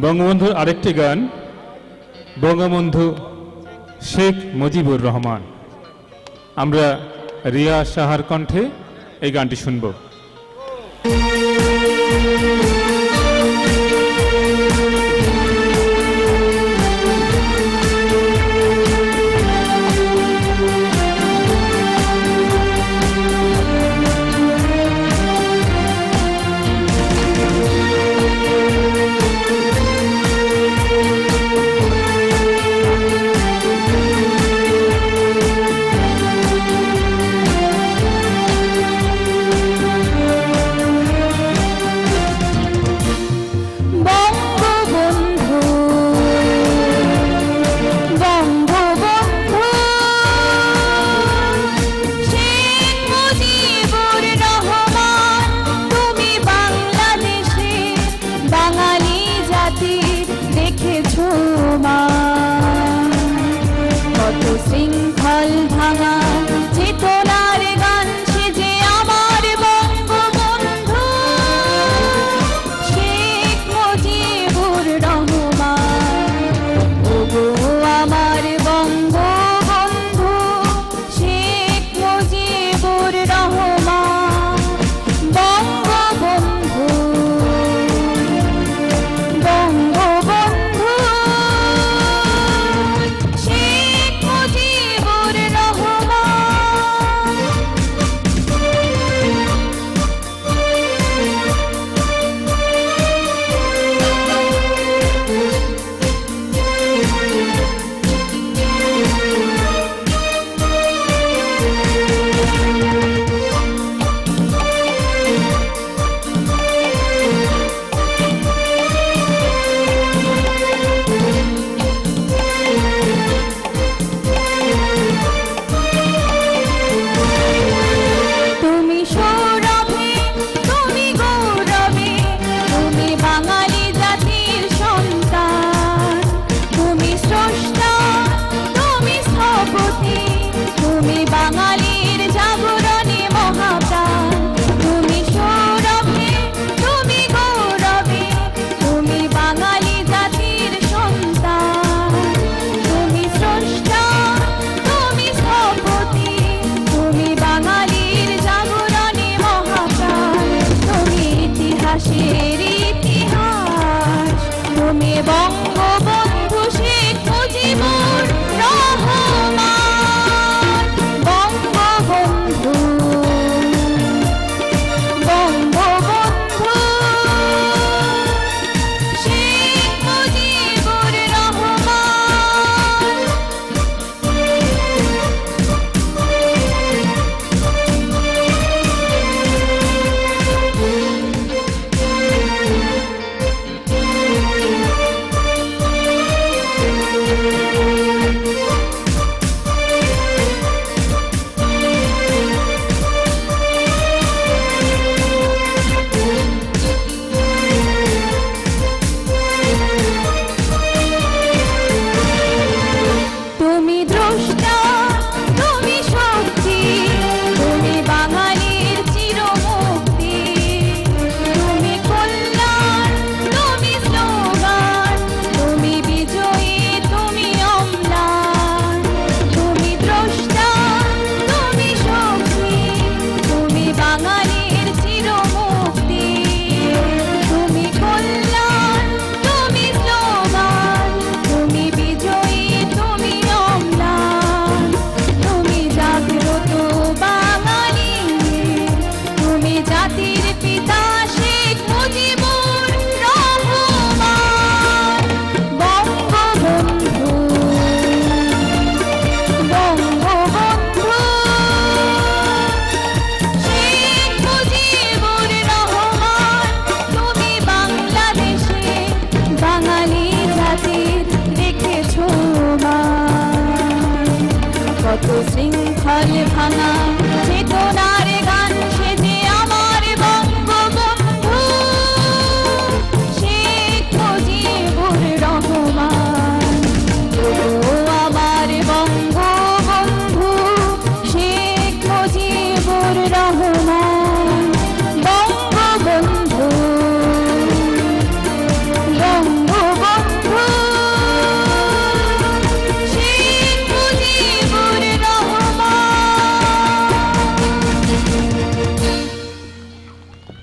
বঙ্গবন্ধুর আরেকটি গান বঙ্গবন্ধু শেখ মুজিবুর রহমান। আমরা রিয়া সাহার কণ্ঠে এই গানটি শুনব। जाना